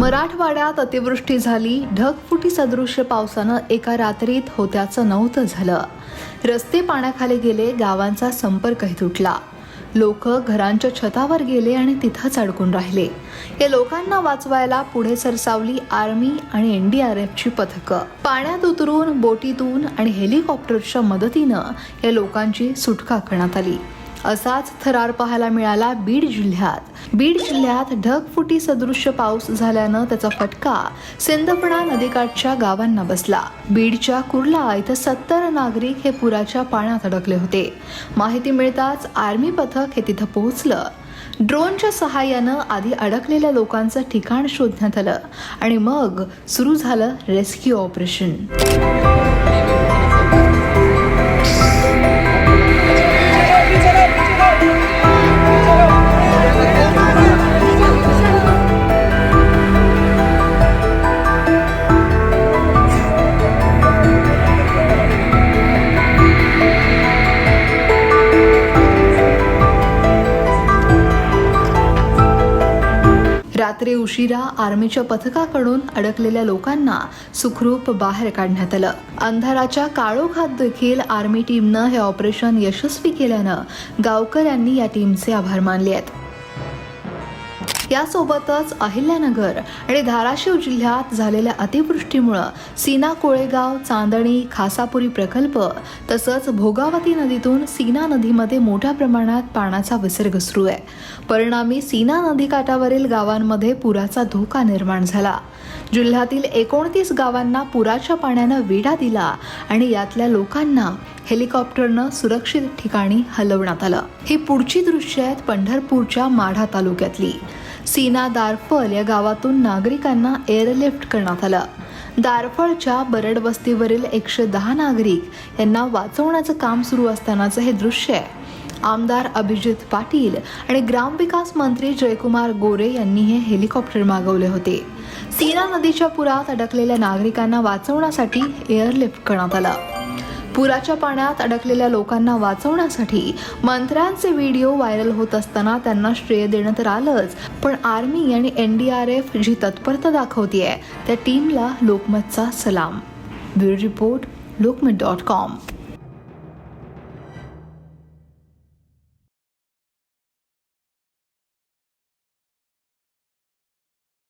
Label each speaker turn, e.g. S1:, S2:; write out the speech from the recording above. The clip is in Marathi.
S1: मराठवाड्यात अतिवृष्टी झाली ढगफुटी सदृश्य पावसानं एका रात्रीत होत्याचं नव्हतं झालं. रस्ते पाण्याखाली गेले गावांचा संपर्कही तुटला. लोक घरांच्या छतावर गेले आणि तिथंच अडकून राहिले. या लोकांना वाचवायला पुढे सरसावली आर्मी आणि एनडीआरएफची पथकं. पाण्यात उतरून बोटीतून आणि हेलिकॉप्टरच्या मदतीनं या लोकांची सुटका करण्यात आली. असाच थरार पाहायला मिळाला बीड जिल्ह्यात. बीड जिल्ह्यात ढगफुटी सदृश्य पाऊस झाल्यानं त्याचा फटका सिंदफणा नदीकाठच्या गावांना बसला. बीडच्या कुर्ला इथं सत्तर नागरिक हे पुराच्या पाण्यात अडकले होते. माहिती मिळताच आर्मी पथक हे तिथं पोहोचलं. ड्रोनच्या सहाय्यानं आधी अडकलेल्या लोकांचं ठिकाण शोधण्यात आलं आणि मग सुरू झालं रेस्क्यू ऑपरेशन. रात्री उशिरा आर्मीच्या पथकाकडून अडकलेल्या लोकांना सुखरूप बाहेर काढण्यात आलं. अंधाराच्या काळोखात देखील आर्मी टीमनं हे ऑपरेशन यशस्वी केल्यानं गावकऱ्यांनी या टीमचे आभार मानले आहेत. यासोबतच अहिल्यानगर आणि धाराशिव जिल्ह्यात झालेल्या अतिवृष्टीमुळं सीना कोळेगाव चांदणी खासापुरी प्रकल्प तसंच भोगावती नदीतून सीना नदीमध्ये मोठ्या प्रमाणात पाण्याचा विसर्ग सुरू आहे. परिणामी सीना नदीकाठावरील गावांमध्ये पुराचा धोका निर्माण झाला. जिल्ह्यातील एकोणतीस गावांना पुराच्या पाण्यानं वेढा दिला आणि यातल्या लोकांना हेलिकॉप्टरनं सुरक्षित ठिकाणी हलवण्यात आलं. ही पुढची दृश्य आहेत पंढरपूरच्या माढा तालुक्यातली. सीना दारफल या गावातून नागरिकांना एअरलिफ्ट करण्यात आलं. दारफळच्या बरड वस्तीवरील एकशे दहा नागरिक यांना वाचवण्याचं काम सुरू असतानाचं हे दृश्य आहे. आमदार अभिजित पाटील आणि ग्रामविकास मंत्री जयकुमार गोरे यांनी हे हेलिकॉप्टर मागवले होते. सीना नदीच्या पुरात अडकलेल्या नागरिकांना वाचवण्यासाठी एअरलिफ्ट करण्यात आलं. पुराच्या पाण्यात अडकलेल्या लोकांना वाचवण्यासाठी मंत्र्यांचे व्हिडिओ व्हायरल होत असताना त्यांना श्रेय देणं तर आलंच पण आर्मी आणि एनडीआरएफ जी तत्परता दाखवतीये. त्या टीमला लोकमतचा सलाम. Bureau report Lokmat dot com.